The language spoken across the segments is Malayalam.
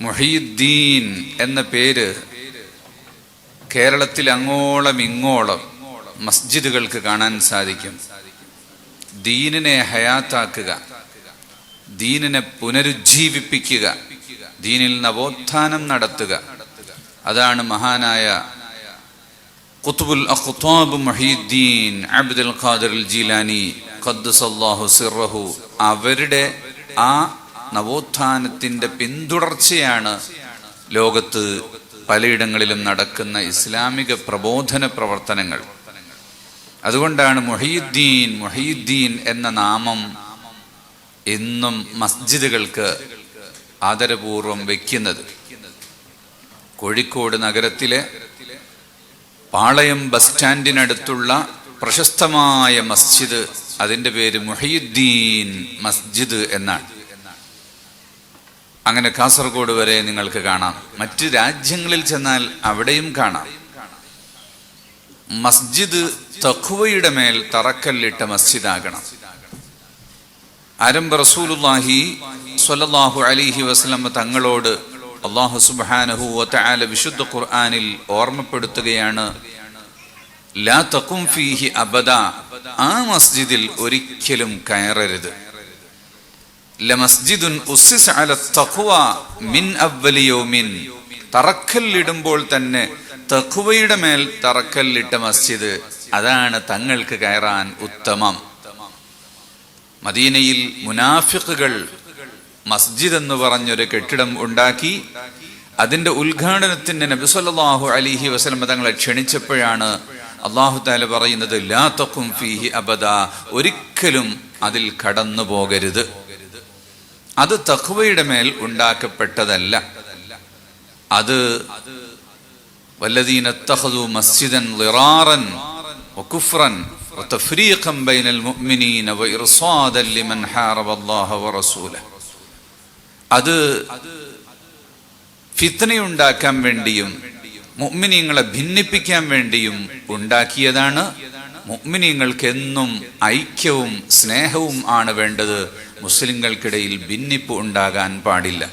മുഹീദ്ദീൻ എന്ന പേര് കേരളത്തിൽ അങ്ങോളം ഇങ്ങോളം മസ്ജിദുകൾക്ക് കാണാൻ സാധിക്കും. ദീനിനെ ഹയാത്താക്കുക ദീനിനെ പുനരുജ്ജീവിപ്പിക്കുക ദീനിൽ നവോത്ഥാനം നടത്തുക. അതാണ് മഹാനായ കുത്തുബുൽ അഖ്താബ് മഹീദ്ദീൻ അബ്ദുൽ ഖാദിർ ജീലാനി ഖദ്ദസല്ലാഹു സിറഹു അവരുടെ ആ നവോത്ഥാനത്തിന്റെ പിന്തുടർച്ചയാണ് ലോകത്ത് പലയിടങ്ങളിലും നടക്കുന്ന ഇസ്ലാമിക പ്രബോധന പ്രവർത്തനങ്ങൾ. അതുകൊണ്ടാണ് മൊഹീദ്ദീൻ മൊഹീദ്ദീൻ എന്ന നാമം എന്നും മസ്ജിദുകൾക്ക് ആദരപൂർവം വയ്ക്കുന്നത് കോഴിക്കോട് നഗരത്തിലെ പാളയം ബസ് സ്റ്റാൻഡിനടുത്തുള്ള പ്രശസ്തമായ മസ്ജിദ് അതിന്റെ പേര് മൊഹീദ്ദീൻ മസ്ജിദ് എന്നാണ്. അങ്ങനെ കാസർഗോഡ് വരെ നിങ്ങൾക്ക് കാണാം. മറ്റ് രാജ്യങ്ങളിൽ ചെന്നാൽ അവിടെയും കാണാം. മസ്ജിദ് തഖുവയുടെ മേൽ തറക്കല്ലിട്ട മസ്ജിദാകണം. ആരംഭ റസൂലുല്ലാഹി സ്വല്ലല്ലാഹു അലൈഹി വസല്ലം തങ്ങളോട് അള്ളാഹു സുബ്ഹാനഹു വതആല വിശുദ്ധ ഖുർആനിൽ ഓർമ്മപ്പെടുത്തുകയാണ് ലാ തഖും ഫീഹി അബദ ആ മസ്ജിദിൽ ഒരിക്കലും കയറരുത്. ലമസ്ജിദുൻ മിൻ തറക്കല്ലിടുമ്പോൾ തന്നെ തഖ്വയുടെ മേൽ തറക്കല്ലിട്ട മസ്ജിദ് അതാണ് തങ്ങൾക്ക് കയറാൻ ഉത്തമം. മദീനയിൽ മുനാഫിഖുകൾ മസ്ജിദ് എന്ന് പറഞ്ഞൊരു കെട്ടിടം ഉണ്ടാക്കി അതിന്റെ ഉദ്ഘാടനത്തിന് സല്ലല്ലാഹു അലിഹി വസ്ലം തങ്ങളെ ക്ഷണിച്ചപ്പോഴാണ് അള്ളാഹു താല പറയുന്നത് ലാ തഖും ഫീഹി അബദ. ഒരിക്കലും അതിൽ കടന്നു പോകരുത് അത് തഖ്വയുടെ മേൽ ഉണ്ടാക്കപ്പെട്ടതല്ല അത് വല്ലദീന തഖദു മസ്ജിദൻ ളിറാറൻ വകുഫ്റൻ وتفريقا بين المؤمنين وإرصادا لمن حارب الله ورسوله അത് ഫിത്തനയുണ്ടാക്കാൻ വേണ്ടിയും മുഅ്മിനീങ്ങളെ ഭിന്നിപ്പിക്കാൻ വേണ്ടിയും ഉണ്ടാക്കിയതാണ് മുഅ്മിനീങ്ങൾക്ക് എന്നും ഐക്യവും സ്നേഹവും ആണ് വേണ്ടത് മുസ്ലിങ്ങൾക്കിടയിൽ ഭിന്നിപ്പ് ഉണ്ടാകാൻ പാടില്ല.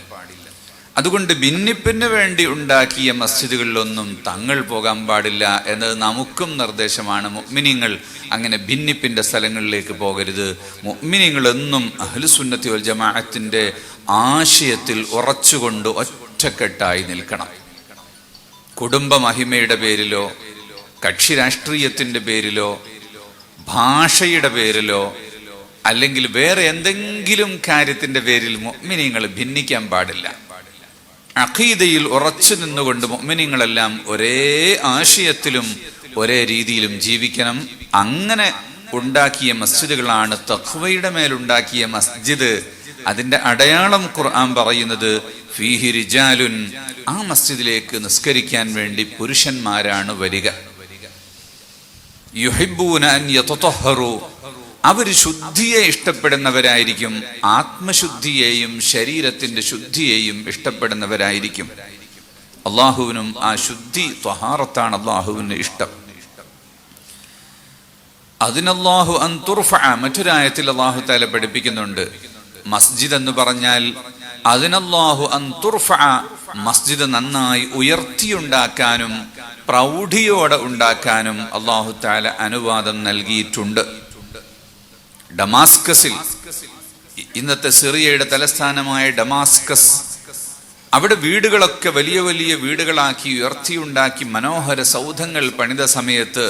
അതുകൊണ്ട് ഭിന്നിപ്പിന് വേണ്ടി ഉണ്ടാക്കിയ മസ്ജിദുകളിലൊന്നും തങ്ങൾ പോകാൻ പാടില്ല എന്നത് നമുക്കും നിർദ്ദേശമാണ്. മുഗ്മിനിങ്ങൾ അങ്ങനെ ഭിന്നിപ്പിന്റെ സ്ഥലങ്ങളിലേക്ക് പോകരുത്. മുഅ്മിനീങ്ങൾ എന്നും അഹ്ലുസുന്നത്തി വൽ ആശയത്തിൽ ഉറച്ചുകൊണ്ട് ഒറ്റക്കെട്ടായി നിൽക്കണം. കുടുംബ മഹിമയുടെ പേരിലോ കക്ഷി രാഷ്ട്രീയത്തിന്റെ പേരിലോ ഭാഷയുടെ പേരിലോ അല്ലെങ്കിൽ വേറെ എന്തെങ്കിലും കാര്യത്തിന്റെ പേരിൽ മൊമിനിങ്ങൾ ഭിന്നിക്കാൻ പാടില്ല. അഖീദയിൽ ഉറച്ചു നിന്നുകൊണ്ട് മുഅ്മിനീങ്ങളെല്ലാം ഒരേ ആശയത്തിലും ഒരേ രീതിയിലും ജീവിക്കണം. അങ്ങനെ ഉണ്ടാക്കിയ മസ്ജിദുകളാണ് തഖ്വയുടെ മേലുണ്ടാക്കിയ മസ്ജിദ്. അതിന്റെ അടയാളം ഖുർആൻ പറയുന്നത് ഫീഹി റിജാലുൻ ആ മസ്ജിദിലേക്ക് നിസ്കരിക്കാൻ വേണ്ടി പുരുഷന്മാരാണ് വരിക. അവർ ശുദ്ധിയെ ഇഷ്ടപ്പെടുന്നവരായിരിക്കും ആത്മശുദ്ധിയെയും ശരീരത്തിന്റെ ശുദ്ധിയെയും ഇഷ്ടപ്പെടുന്നവരായിരിക്കും. അള്ളാഹുവിനും ആ ശുദ്ധി ത്വഹാറത്താണ് അള്ളാഹുവിന് ഇഷ്ടം. അതിനല്ലാഹു അൻതുർഫ മറ്റൊരായത്തിൽ അള്ളാഹു താല പഠിപ്പിക്കുന്നുണ്ട്. മസ്ജിദ് എന്ന് പറഞ്ഞാൽ അതിനല്ലാഹു അൻതുർഫ മസ്ജിദ് നന്നായി ഉയർത്തിയുണ്ടാക്കാനും പ്രൗഢിയോടെ ഉണ്ടാക്കാനും അള്ളാഹു താല അനുവാദം നൽകിയിട്ടുണ്ട്. ഡമാസ്കസിൽ ഇന്നത്തെ സിറിയയുടെ തലസ്ഥാനമായ ഡമാസ്കസ് അവിടെ വീടുകളൊക്കെ വലിയ വലിയ വീടുകളാക്കി ഉയർത്തിയുണ്ടാക്കി മനോഹര സൗധങ്ങൾ പണിത സമയത്ത്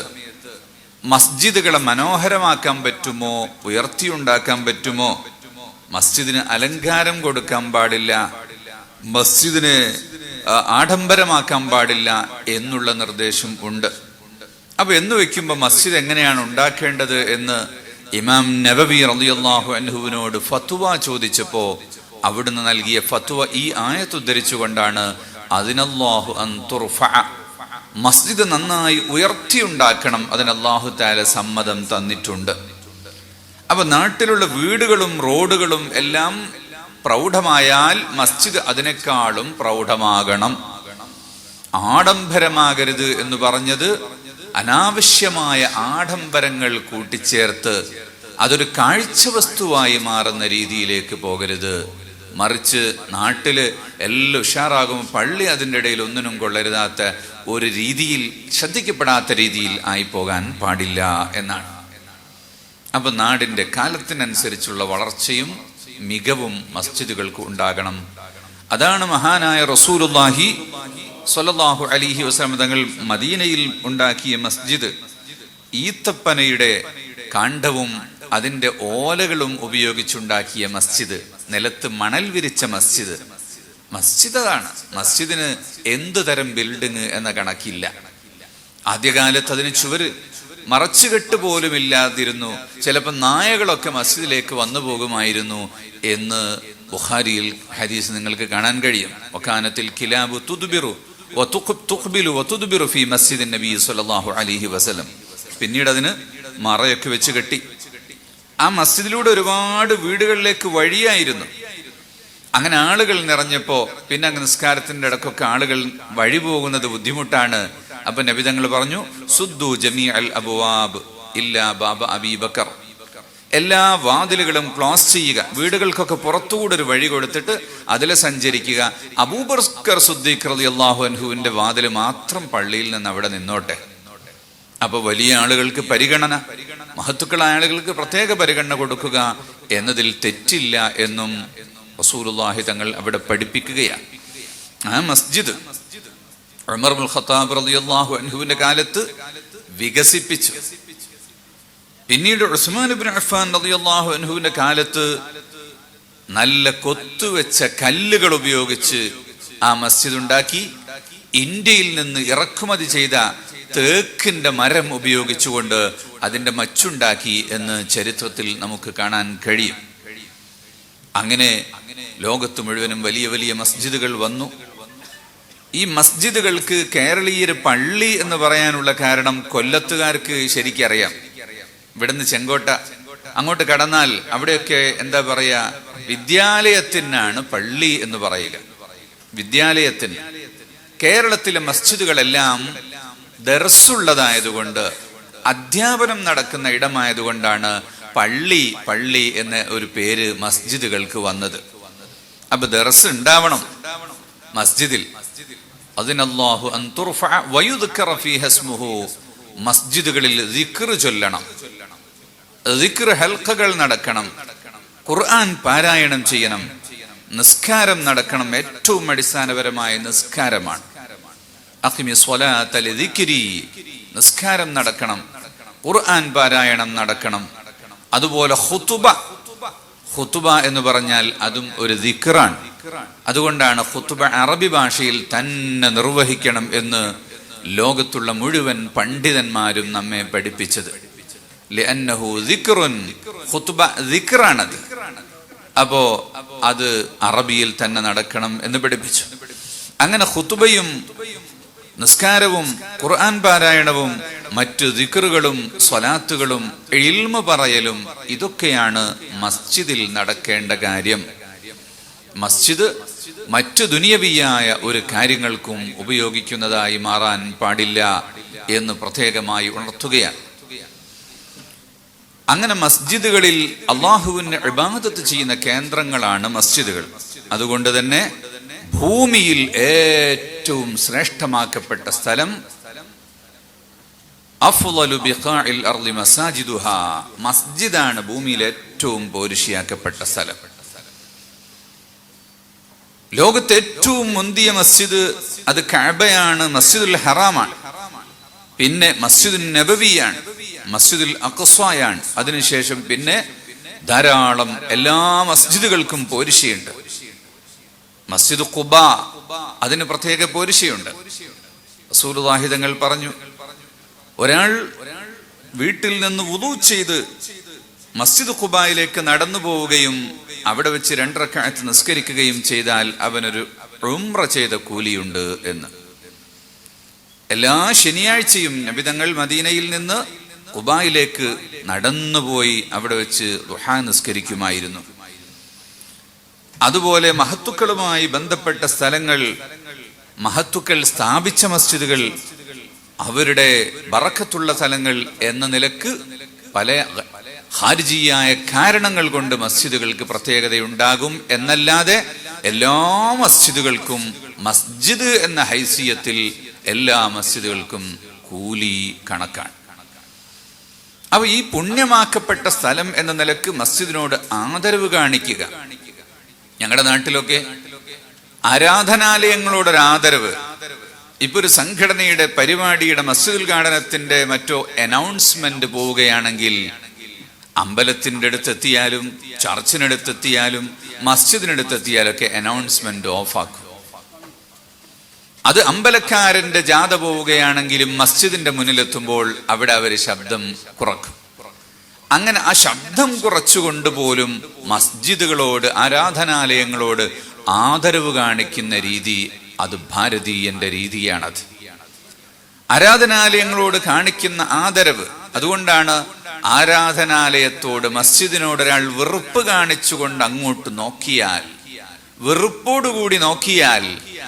മസ്ജിദുകളെ മനോഹരമാക്കാൻ പറ്റുമോ ഉയർത്തിയുണ്ടാക്കാൻ പറ്റുമോ മസ്ജിദിന് അലങ്കാരം കൊടുക്കാൻ പാടില്ല മസ്ജിദിന് ആഡംബരമാക്കാൻ പാടില്ല എന്നുള്ള നിർദ്ദേശം ഉണ്ട്. അപ്പൊ എന്ന് വെക്കുമ്പോൾ മസ്ജിദ് എങ്ങനെയാണ് ഉണ്ടാക്കേണ്ടത് എന്ന് ഇമാം നബബി റളിയല്ലാഹു അൻഹുവിനോട് ഫത്വ ചോദിച്ചപ്പോ അവിടുന്ന് നൽകിയ ഫത്വ ഈ ആയത്ത് ഉദ്ധരിച്ചുകൊണ്ടാണ് അതിനല്ലാഹു അൻ തുർഫഅ മസ്ജിദ് നന്നായി ഉയർത്തിയുണ്ടാക്കണം അതിനല്ലാഹു താല സമ്മതം തന്നിട്ടുണ്ട്. അപ്പൊ നാട്ടിലുള്ള വീടുകളും റോഡുകളും എല്ലാം പ്രൗഢമായാൽ മസ്ജിദ് അതിനേക്കാളും പ്രൗഢമാകണം. ആഡംബരമാകരുത് എന്ന് പറഞ്ഞത് അനാവശ്യമായ ആഡംബരങ്ങൾ കൂട്ടിച്ചേർത്ത് അതൊരു കാഴ്ച വസ്തുവായി മാറുന്ന രീതിയിലേക്ക് പോകരുത്. മറിച്ച് നാട്ടിൽ എല്ലാം ഉഷാറാകും. പള്ളി അതിന്റെ ഇടയിൽ ഒന്നിനും കൊള്ളരുതാത്ത ഒരു രീതിയിൽ ശ്രദ്ധിക്കപ്പെടാത്ത രീതിയിൽ ആയി പോകാൻ പാടില്ല എന്നാണ്. അപ്പൊ നാടിന്റെ കാലത്തിനനുസരിച്ചുള്ള വളർച്ചയും മികവും മസ്ജിദുകൾക്ക് ഉണ്ടാകണം. അതാണ് മഹാനായ റസൂലുല്ലാഹി സ്വല്ലല്ലാഹു അലിഹി വസ്ലാം തങ്ങൾ മദീനയിൽ ഉണ്ടാക്കിയ മസ്ജിദ്. ഈത്തപ്പനയുടെ കാണ്ഡവും അതിന്റെ ഓലകളും ഉപയോഗിച്ചുണ്ടാക്കിയ മസ്ജിദ്. നിലത്ത് മണൽ വിരിച്ച മസ്ജിദ്. മസ്ജിദ് അതാണ്. മസ്ജിദിന് എന്തു തരം ബിൽഡിങ് എന്ന കണക്കില്ല. ആദ്യകാലത്ത് അതിന് ചുവര് മറച്ചുകെട്ട് പോലും ഇല്ലാതിരുന്നു. ചിലപ്പോൾ നായകളൊക്കെ മസ്ജിദിലേക്ക് വന്നു പോകുമായിരുന്നു എന്ന് ബുഹാരിയിൽ ഹദീസ് നിങ്ങൾക്ക് കാണാൻ കഴിയും. ഒക്കാനത്തിൽ കിലാബു തുതുബിറു സല്ലല്ലാഹു അലൈഹി വസല്ലം. പിന്നീട് അതിന് മറയൊക്കെ വെച്ച് കെട്ടി. ആ മസ്ജിദിലൂടെ ഒരുപാട് വീടുകളിലേക്ക് വഴിയായിരുന്നു. അങ്ങനെ ആളുകൾ നിറഞ്ഞപ്പോ പിന്നെ അങ്ങ് നിസ്കാരത്തിന്റെ ഇടക്കൊക്കെ ആളുകൾ വഴി പോകുന്നത് ബുദ്ധിമുട്ടാണ്. അപ്പൊ നബിതങ്ങൾ പറഞ്ഞു സുദ്ദു ജമീ അൽ അബുവാബ് ഇല്ല ബാബ അബീബക്കർ എല്ലാ വാതിലുകളും ക്ലോസ് ചെയ്യുക. വീടുകൾക്കൊക്കെ പുറത്തുകൂടെ ഒരു വഴി കൊടുത്തിട്ട് അതിൽ സഞ്ചരിക്കുക. അബൂബർക്കർ സുദ്ദീഖ് റളി അള്ളാഹു അൻഹുവിന്റെ വാതിൽ മാത്രം പള്ളിയിൽ നിന്ന് അവിടെ നിന്നോട്ടെ. അപ്പൊ വലിയ ആളുകൾക്ക് പരിഗണന മഹത്തുക്കളായ ആളുകൾക്ക് പ്രത്യേക പരിഗണന കൊടുക്കുക എന്നതിൽ തെറ്റില്ല എന്നും റസൂലുള്ളാഹി തങ്ങൾ അവിടെ പഠിപ്പിക്കുകയാണ്. ആ മസ്ജിദ് ഉമർ ബുൽ ഖത്താബ് റളിയല്ലാഹു അൻഹുവിന്റെ കാലത്ത് വികസിപ്പിച്ചു. പിന്നീട് ഉസ്മാൻ അഫ്ഫാൻ റളിയല്ലാഹു അൻഹുവിന്റെ കാലത്ത് നല്ല കൊത്തുവെച്ച കല്ലുകൾ ഉപയോഗിച്ച് ആ മസ്ജിദ് ഉണ്ടാക്കി ഇന്ത്യയിൽ നിന്ന് ഇറക്കുമതി ചെയ്ത തേക്കിന്റെ മരം ഉപയോഗിച്ചുകൊണ്ട് അതിന്റെ മച്ചുണ്ടാക്കി എന്ന് ചരിത്രത്തിൽ നമുക്ക് കാണാൻ കഴിയും. അങ്ങനെ ലോകത്ത് മുഴുവനും വലിയ വലിയ മസ്ജിദുകൾ വന്നു. ഈ മസ്ജിദുകൾക്ക് കേരളീയർ പള്ളി എന്ന് പറയാനുള്ള കാരണം കൊല്ലത്തുകാർക്ക് ശരിക്കറിയാം. ഇവിടുന്ന് ചെങ്കോട്ട അങ്ങോട്ട് കടന്നാൽ അവിടെയൊക്കെ എന്താ പറയാ വിദ്യാലയത്തിനാണ് പള്ളി എന്ന് പറയുക വിദ്യാലയത്തിന്. കേരളത്തിലെ മസ്ജിദുകളെല്ലാം ദർസുള്ളതായതുകൊണ്ട് അധ്യാപനം നടക്കുന്ന ഇടമായതുകൊണ്ടാണ് പള്ളി പള്ളി എന്ന ഒരു പേര് മസ്ജിദുകൾക്ക് വന്നത്. അപ്പൊ ദർസ് ഉണ്ടാവണം മസ്ജിദിൽ. അതിനല്ലാഹു മസ്ജിദുകളിൽ ചൊല്ലണം. ഹൽക്കകൾ നടക്കണം. ഖുർആൻ പാരായണം ചെയ്യണം. നിസ്കാരം നടക്കണം ഏറ്റവും അടിസ്ഥാനപരമായ നിസ്കാരമാണ്. നിസ്കാരം നടക്കണം. ഖുർആൻ പാരായണം നടക്കണം. അതുപോലെ ഹുതുബ ഹുത്തുബ എന്ന് പറഞ്ഞാൽ അതും ഒരു ദിക്റാണ്. അതുകൊണ്ടാണ് ഹുത്തുബ അറബി ഭാഷയിൽ തന്നെ നിർവഹിക്കണം എന്ന് ലോകത്തുള്ള മുഴുവൻ പണ്ഡിതന്മാരും നമ്മെ പഠിപ്പിച്ചത്. ദിക്റാണത്. അപ്പോ അത് അറബിയിൽ തന്നെ നടക്കണം എന്ന് പഠിപ്പിച്ചു. അങ്ങനെ ഖുത്ബയും നിസ്കാരവും ഖുർആൻ പാരായണവും മറ്റു ദിക്റുകളും സ്വലാത്തുകളും ഇൽമ പറയലും ഇതൊക്കെയാണ് മസ്ജിദിൽ നടക്കേണ്ട കാര്യം. മസ്ജിദ് മറ്റു ദുനിയവിയായ ഒരു കാര്യങ്ങൾക്കും ഉപയോഗിക്കുന്നതായി മാറാൻ പാടില്ല എന്ന് പ്രത്യേകമായി ഉണർത്തുകയാണ്. അങ്ങനെ മസ്ജിദുകളിൽ അള്ളാഹുവിന് ഇബാദത്ത് ചെയ്യുന്ന കേന്ദ്രങ്ങളാണ് മസ്ജിദുകൾ. അതുകൊണ്ട് തന്നെ ഭൂമിയിൽ ഏറ്റവും ശ്രേഷ്ഠമാക്കപ്പെട്ട സ്ഥലം മസ്ജിദാണ് ഭൂമിയിൽ ഏറ്റവും പോരുഷിയാക്കപ്പെട്ട സ്ഥലം. ലോകത്തെ ഏറ്റവും മുന്തിയ മസ്ജിദ് അത് കഅബയാണ് മസ്ജിദുൽ ഹറാമാണ്. പിന്നെ മസ്ജിദുൽ നബവിയാണ്. മസ്ജിദുൽ അഖ്സായാണ് അതിനുശേഷം പിന്നെ ധാരാളം എല്ലാ മസ്ജിദുകൾക്കും പോരിശയുണ്ട്. മസ്ജിദ് കുബ അതിന് പ്രത്യേക പോരിശയുണ്ട്. റസൂലുള്ളാഹിതങ്ങൾ പറഞ്ഞു ഒരാൾ വീട്ടിൽ നിന്ന് വുളു ചെയ്ത് മസ്ജിദ് കുബായിലേക്ക് നടന്നു പോവുകയും അവിടെ വെച്ച് രണ്ടരക്കാലത്ത് നിസ്കരിക്കുകയും ചെയ്താൽ അവനൊരു ഉംറ ചെയ്ത കൂലിയുണ്ട് എന്ന്. എല്ലാ ശനിയാഴ്ചയും നബിതങ്ങൾ മദീനയിൽ നിന്ന് ഖുബായിലേക്ക് നടന്നുപോയി അവിടെ വെച്ച് ദുഹാ നിസ്കരിക്കുമായിരുന്നു. അതുപോലെ മഹത്തുക്കളുമായി ബന്ധപ്പെട്ട സ്ഥലങ്ങൾ മഹത്തുക്കൾ സ്ഥാപിച്ച മസ്ജിദുകൾ അവരുടെ ബറക്കത്തുള്ള സ്ഥലങ്ങൾ എന്ന നിലയ്ക്ക് പല ഹാരിജിയായ കാരണങ്ങൾ കൊണ്ട് മസ്ജിദുകൾക്ക് പ്രത്യേകതയുണ്ടാകും. എന്നല്ലാതെ എല്ലാ മസ്ജിദുകൾക്കും മസ്ജിദ് എന്ന ഹൈസിയത്തിൽ എല്ലാ മസ്ജിദുകൾക്കും കൂലി കണക്കാണ്. അപ്പൊ ഈ പുണ്യമാക്കപ്പെട്ട സ്ഥലം എന്ന നിലയ്ക്ക് മസ്ജിദിനോട് ആദരവ് കാണിക്കുക. ഞങ്ങളുടെ നാട്ടിലൊക്കെ ആരാധനാലയങ്ങളോടൊരു ആദരവ് ഇപ്പൊ ഒരു സംഘടനയുടെ പരിപാടിയുടെ മസ്ജിദ് ഉദ്ഘാടനത്തിന്റെ മറ്റോ അനൗൺസ്മെന്റ് പോവുകയാണെങ്കിൽ അമ്പലത്തിന്റെ അടുത്തെത്തിയാലും ചർച്ചിനടുത്തെത്തിയാലും മസ്ജിദിനടുത്തെത്തിയാലൊക്കെ അനൗൺസ്മെന്റ് ഓഫാക്കും. അത് അമ്പലക്കാരന്റെ ജാഥ പോവുകയാണെങ്കിലും മസ്ജിദിന്റെ മുന്നിലെത്തുമ്പോൾ അവിടെ അവർ ശബ്ദം കുറക്കും. അങ്ങനെ ആ ശബ്ദം കുറച്ചുകൊണ്ട് പോലും മസ്ജിദുകളോട് ആരാധനാലയങ്ങളോട് ആദരവ് കാണിക്കുന്ന രീതി അത് ഭാരതീയന്റെ രീതിയാണത്. ആരാധനാലയങ്ങളോട് കാണിക്കുന്ന ആദരവ് അതുകൊണ്ടാണ് ആരാധനാലയത്തോട് മസ്ജിദിനോട് ഒരാൾ വെറുപ്പ് കാണിച്ചുകൊണ്ട് അങ്ങോട്ട് നോക്കിയാൽ വെറുപ്പോടുകൂടി നോക്കിയാൽ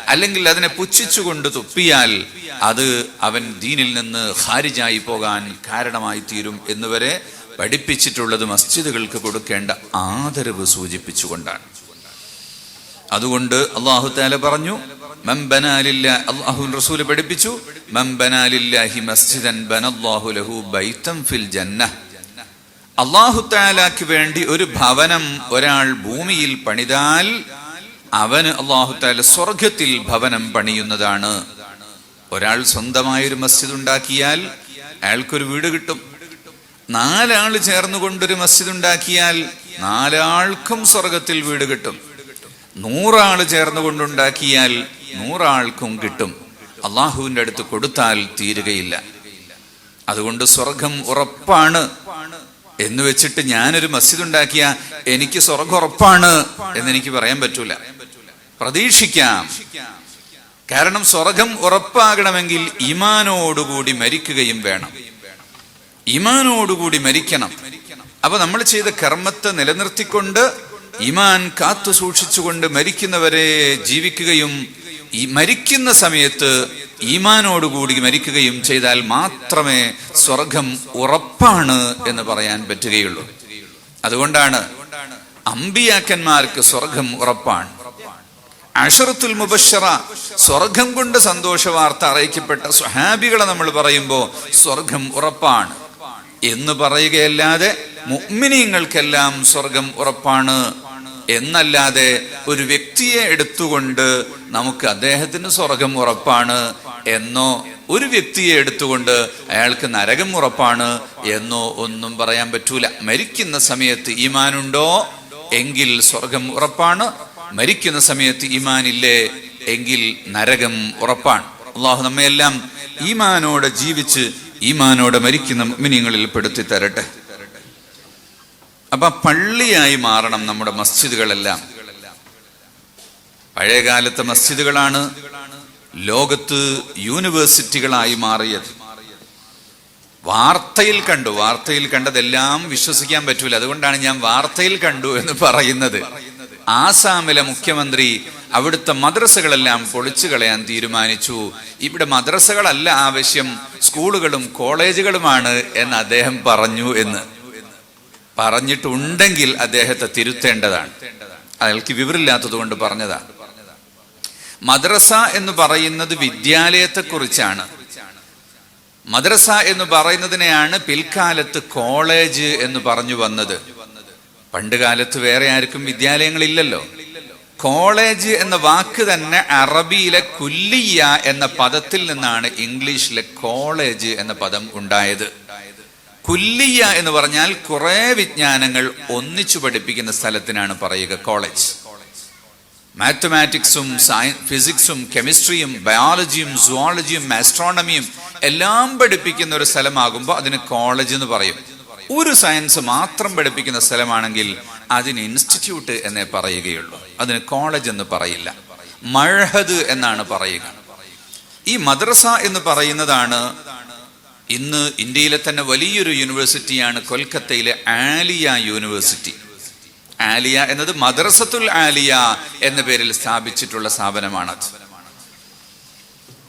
അല്ലെങ്കിൽ അതിനെ പുച്ഛിച്ചുകൊണ്ട് തുപ്പിയാൽ അത് അവൻ ദീനിൽ നിന്ന് ഹാരിജായി പോകാൻ കാരണമായി തീരും എന്നുവരെ പഠിപ്പിച്ചിട്ടുള്ളത് മസ്ജിദുകൾക്ക് കൊടുക്കേണ്ട ആദരവ് സൂചിപ്പിച്ചുകൊണ്ടാണ്. അതുകൊണ്ട് അള്ളാഹു താല പറഞ്ഞു അള്ളാഹു റസൂൽ പഠിപ്പിച്ചു അള്ളാഹു താലാക്ക് വേണ്ടി ഒരു ഭവനം ഒരാൾ ഭൂമിയിൽ പണിതാൽ അവന് അള്ളാഹു താല സ്വർഗത്തിൽ ഭവനം പണിയുന്നതാണ്. ഒരാൾ സ്വന്തമായൊരു മസ്ജിദ് ഉണ്ടാക്കിയാൽ അയാൾക്കൊരു വീട് കിട്ടും. നാലാൾ ചേർന്നുകൊണ്ടൊരു മസ്ജിദ് ഉണ്ടാക്കിയാൽ നാലാൾക്കും സ്വർഗത്തിൽ വീട് കിട്ടും. നൂറാൾ ചേർന്നുകൊണ്ടുണ്ടാക്കിയാൽ നൂറാൾക്കും കിട്ടും. അള്ളാഹുവിന്റെ അടുത്ത് കൊടുത്താൽ തീരുകയില്ല. അതുകൊണ്ട് സ്വർഗം ഉറപ്പാണ്. എന്ന് വെച്ചിട്ട് ഞാനൊരു മസ്ജിദ് ഉണ്ടാക്കിയ എനിക്ക് സ്വർഗം ഉറപ്പാണ് എന്ന് എനിക്ക് പറയാൻ പറ്റൂല. പ്രതീക്ഷിക്കാം. കാരണം സ്വർഗം ഉറപ്പാകണമെങ്കിൽ ഇമാനോടുകൂടി മരിക്കുകയും വേണം. ഇമാനോടുകൂടി മരിക്കണം. അപ്പൊ നമ്മൾ ചെയ്ത കർമ്മത്തെ നിലനിർത്തിക്കൊണ്ട് ഇമാൻ കാത്തു സൂക്ഷിച്ചുകൊണ്ട് മരിക്കുന്നവരെ ജീവിക്കുകയും ഈ മരിക്കുന്ന സമയത്ത് ഈമാനോടുകൂടി മരിക്കുകയും ചെയ്താൽ മാത്രമേ സ്വർഗം ഉറപ്പാണ് എന്ന് പറയാൻ പറ്റുകയുള്ളൂ. അതുകൊണ്ടാണ് അമ്പിയാക്കന്മാർക്ക് സ്വർഗം ഉറപ്പാണ്. അഷറത്തുൽ മുബഷറ സ്വർഗം കൊണ്ട് സന്തോഷ വാർത്ത അറിയിക്കപ്പെട്ട സ്വഹാബികളെ നമ്മൾ പറയുമ്പോൾ സ്വർഗം ഉറപ്പാണ്. എന്ന് പറയുകയല്ലാതെ മുഅ്മിനീങ്ങൾക്കെല്ലാം സ്വർഗം ഉറപ്പാണ് എന്നല്ലാതെ ഒരു വ്യക്തിയെ എടുത്തുകൊണ്ട് നമുക്ക് അദ്ദേഹത്തിന് സ്വർഗം ഉറപ്പാണ് എന്നോ ഒരു വ്യക്തിയെ എടുത്തുകൊണ്ട് അയാൾക്ക് നരകം ഉറപ്പാണ് എന്നോ ഒന്നും പറയാൻ പറ്റൂല. മരിക്കുന്ന സമയത്ത് ഈമാനുണ്ടോ? എങ്കിൽ സ്വർഗം ഉറപ്പാണ്. മരിക്കുന്ന സമയത്ത് ഈമാനില്ലേ? എങ്കിൽ നരകം ഉറപ്പാണ്. അള്ളാഹു നമ്മയെല്ലാം ഈമാനോടെ ജീവിച്ച് ഈമാനോടെ മരിക്കുന്ന മിനിങ്ങളിൽ പെടുത്തി തരട്ടെ. അപ്പൊ പള്ളിയായി മാറണം നമ്മുടെ മസ്ജിദുകളെല്ലാം. പഴയകാലത്തെ മസ്ജിദുകളാണ് ലോകത്ത് യൂണിവേഴ്സിറ്റികളായി മാറിയത്. വാർത്തയിൽ കണ്ടു. വാർത്തയിൽ കണ്ടതെല്ലാം വിശ്വസിക്കാൻ പറ്റൂല. അതുകൊണ്ടാണ് ഞാൻ വാർത്തയിൽ കണ്ടു എന്ന് പറയുന്നത്. ആസാമിലെ മുഖ്യമന്ത്രി അവിടുത്തെ മദ്രസകളെല്ലാം പൊളിച്ചു കളയാൻ തീരുമാനിച്ചു. ഇവിടെ മദ്രസകളല്ല ആവശ്യം സ്കൂളുകളും കോളേജുകളുമാണ് എന്ന് അദ്ദേഹം പറഞ്ഞു എന്ന്. പറഞ്ഞിട്ടുണ്ടെങ്കിൽ അദ്ദേഹത്തെ തിരുത്തേണ്ടതാണ്. അയാൾക്ക് വിവരമില്ലാത്തത് കൊണ്ട് പറഞ്ഞതാണ്. മദ്രസ എന്ന് പറയുന്നത് വിദ്യാലയത്തെ കുറിച്ചാണ് മദ്രസ എന്ന് പറയുന്നതിനെയാണ് പിൽക്കാലത്ത് കോളേജ് എന്ന് പറഞ്ഞു വന്നത്. പണ്ട് കാലത്ത് വേറെ ആർക്കും വിദ്യാലയങ്ങളില്ലല്ലോ. കോളേജ് എന്ന വാക്ക് തന്നെ അറബിയിലെ കുല്ലിയ എന്ന പദത്തിൽ നിന്നാണ് ഇംഗ്ലീഷിലെ കോളേജ് എന്ന പദം ഉണ്ടായത്. കുല്ലിയ എന്ന് പറഞ്ഞാൽ കുറെ വിജ്ഞാനങ്ങൾ ഒന്നിച്ചു പഠിപ്പിക്കുന്ന സ്ഥലത്തിനാണ് പറയുക കോളേജ്. മാത്തമാറ്റിക്സും സയൻസ് ഫിസിക്സും കെമിസ്ട്രിയും ബയോളജിയും സുവോളജിയും ആസ്ട്രോണമിയും എല്ലാം പഠിപ്പിക്കുന്ന ഒരു സ്ഥലമാകുമ്പോൾ അതിന് കോളേജ് എന്ന് പറയും. ഒരു സയൻസ് മാത്രം പഠിപ്പിക്കുന്ന സ്ഥലമാണെങ്കിൽ അതിന് ഇൻസ്റ്റിറ്റ്യൂട്ട് എന്നേ പറയുകയുള്ളൂ. അതിന് കോളേജ് എന്ന് പറയില്ല. മഴഹദ് എന്നാണ് പറയുക. ഈ മദ്രസ എന്ന് പറയുന്നതാണ് ഇന്ന് ഇന്ത്യയിലെ തന്നെ വലിയൊരു യൂണിവേഴ്സിറ്റിയാണ് കൊൽക്കത്തയിലെ ആലിയ യൂണിവേഴ്സിറ്റി. ആലിയ എന്നത് മദ്രസത്തുൽ ആലിയ എന്ന പേരിൽ സ്ഥാപിച്ചിട്ടുള്ള സ്ഥാപനമാണത്.